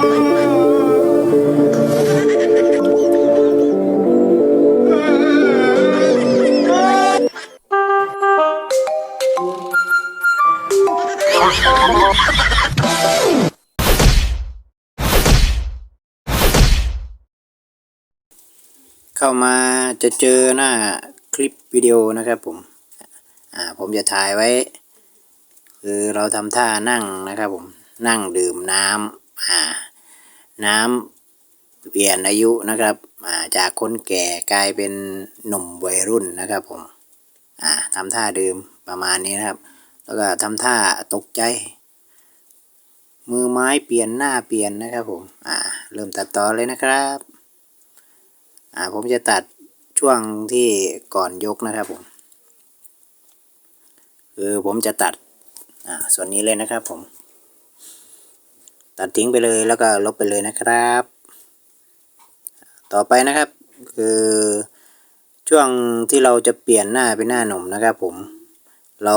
เข้ามาจะเจอหน้าคลิปวิดีโอนะครับผม อ่าผมจะถ่ายไว้ คือเราทำท่านั่งนะครับผม นั่งดื่มน้ำอ่า น้ำเปลี่ยนอายุนะครับาจากคนแก่กลายเป็นหนุ่มวัยรุ่นนะครับผมอ่าทำท่าดื่มประมาณนี้นะครับ แล้วก็ทำท่าตกใจ มือไม้เปลี่ยนหน้าเปลี่ยนนะครับผมอ่าเริ่มตัดต่อเลยนะครับอ่าผมจะตัดช่วงที่ก่อนยกนะครับผมคือผมจะตัดอ่าส่วนนี้เลยนะครับผม ตัดทิ้งไปเลยแล้วก็ลบไปเลยนะครับ ต่อไปนะครับ คือช่วงที่เราจะเปลี่ยนหน้าเป็นหน้าหนุ่มนะครับ ผม เรา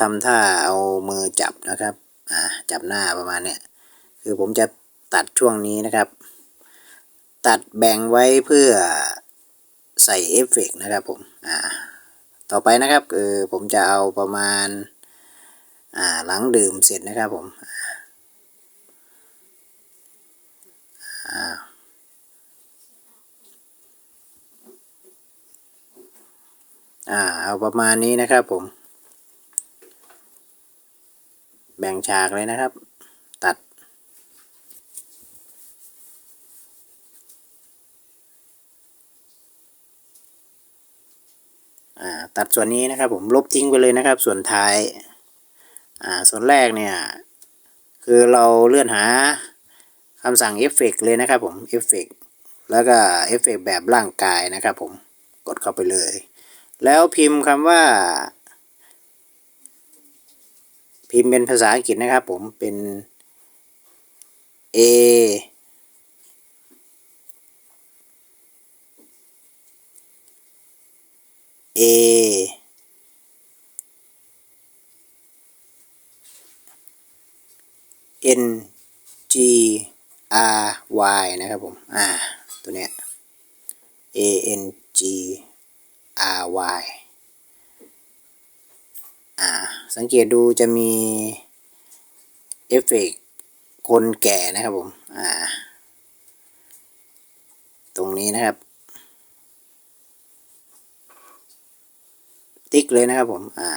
ทำท่าเอามือจับนะครับ อ่าจับหน้าประมาณเนี้ยคือผมจะตัดช่วงนี้นะครับ ตัดแบ่งไว้เพื่อใส่เอฟเฟกต์นะครับผม อ่า ต่อไปนะครับคือผมจะเอาประมาณ อ่า หลังดื่มเสร็จนะครับผม อ่าอ่าเอาประมาณนี้นะครับผม แบ่งฉากเลยนะครับ ตัด อ่าตัดส่วนนี้นะครับผมลบทิ้งไปเลยนะครับ ส่วนท้าย อ่าส่วนแรกเนี่ย คือเราเลื่อนหา คำสั่งเอฟเฟกเลยนะครับผมเอฟเฟกแล้วก็เอฟเฟกแบบร่างกายนะครับผมกดเข้าไปเลย แล้วพิมพ์คำว่า พิมพ์เป็นภาษาอังกฤษนะครับผมเป็น A A N G R Y นะครับผม อ่า ตัวเนี้ย A N G R Y อ่า สังเกตดูจะมีเอฟเฟกต์คนแก่นะครับผม อ่า ตรงนี้นะครับ ติ๊กเลยนะครับผม อ่า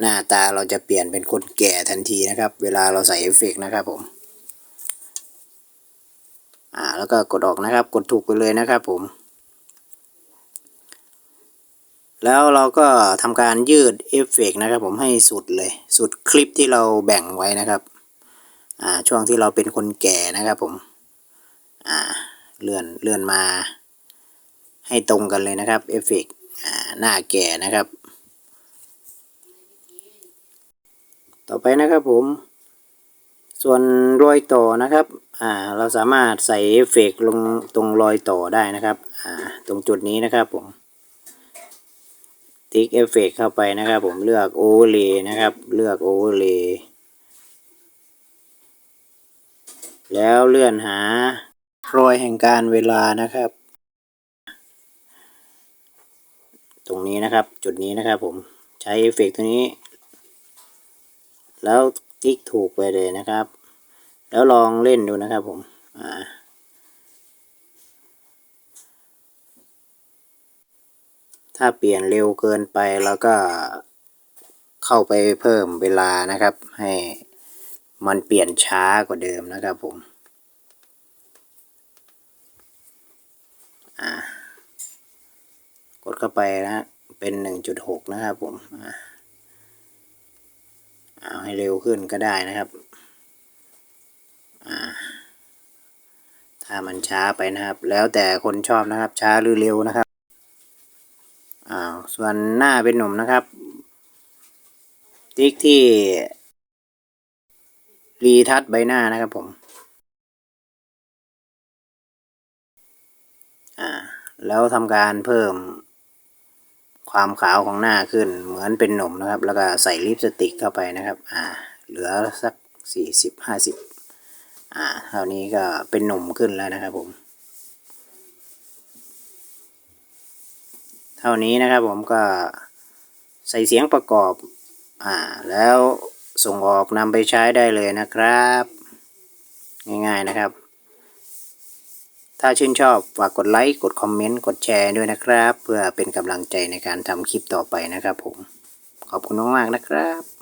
หน้าตาเราจะเปลี่ยนเป็นคนแก่ทันทีนะครับ เวลาเราใส่เอฟเฟกต์นะครับผม อ่าแล้วก็กดออกนะครับ กดถูกไปเลยนะครับผม แล้วเราก็ทำการยืดเอฟเฟกนะครับ ผมให้สุดเลย สุดคลิปที่เราแบ่งไว้นะครับ อ่าช่วงที่เราเป็นคนแก่นะครับผม อ่าเลื่อนเลื่อนมา ให้ตรงกันเลยนะครับเอฟเฟกอ่าหน้าแก่นะครับ ต่อไปนะครับผม ส่วนรอยต่อนะครับ อ่า เราสามารถใส่เอฟเฟกลงตรงรอยต่อได้นะครับ อ่า ตรงจุดนี้นะครับผม ติ๊กเอฟเฟกเข้าไปนะครับ ผม เลือกโอเวอร์เลย์นะครับ เลือกโอเวอร์เลย์แล้วเลื่อนหารอยแห่งการเวลานะครับ ตรงนี้นะครับ จุดนี้นะครับผม ใช้เอฟเฟกตัวนี้ แล้วติ๊กถูกไปเลยนะครับ แล้วลองเล่นดูนะครับผมอ่าถ้าเปลี่ยนเร็วเกินไปแล้วก็เข้าไปเพิ่มเวลานะครับ ให้มันเปลี่ยนช้ากว่าเดิมนะครับผมกดเข้าไปนะเป็นหนึ่งจุดหกนะครับผมอ่า ให้เร็วขึ้นก็ได้นะครับ ถ้ามันช้าไปนะครับ แล้วแต่คนชอบนะครับ ช้าหรือเร็วนะครับอ่าส่วนหน้าเป็นหนุ่มนะครับ ติ๊กที่ รีทัชใบหน้านะครับผม อ่า แล้วทำการเพิ่ม ความขาวของหน้าขึ้น เหมือนเป็นหนุ่มนะครับ แล้วก็ใส่ลิปสติกเข้าไปนะครับ อ่า เหลือสักสี่สิบห้าสิบอ่าเท่านี้ก็เป็นหนุ่มขึ้นแล้วนะครับผม เท่านี้นะครับผมก็ใส่เสียงประกอบ อ่า แล้วส่งออกนำไปใช้ได้เลยนะครับ ง่ายๆนะครับ ถ้าชื่นชอบฝากกดไลค์กดคอมเมนต์กดแชร์ด้วยนะครับ เพื่อเป็นกำลังใจในการทำคลิปต่อไปนะครับผม ขอบคุณมากๆนะครับ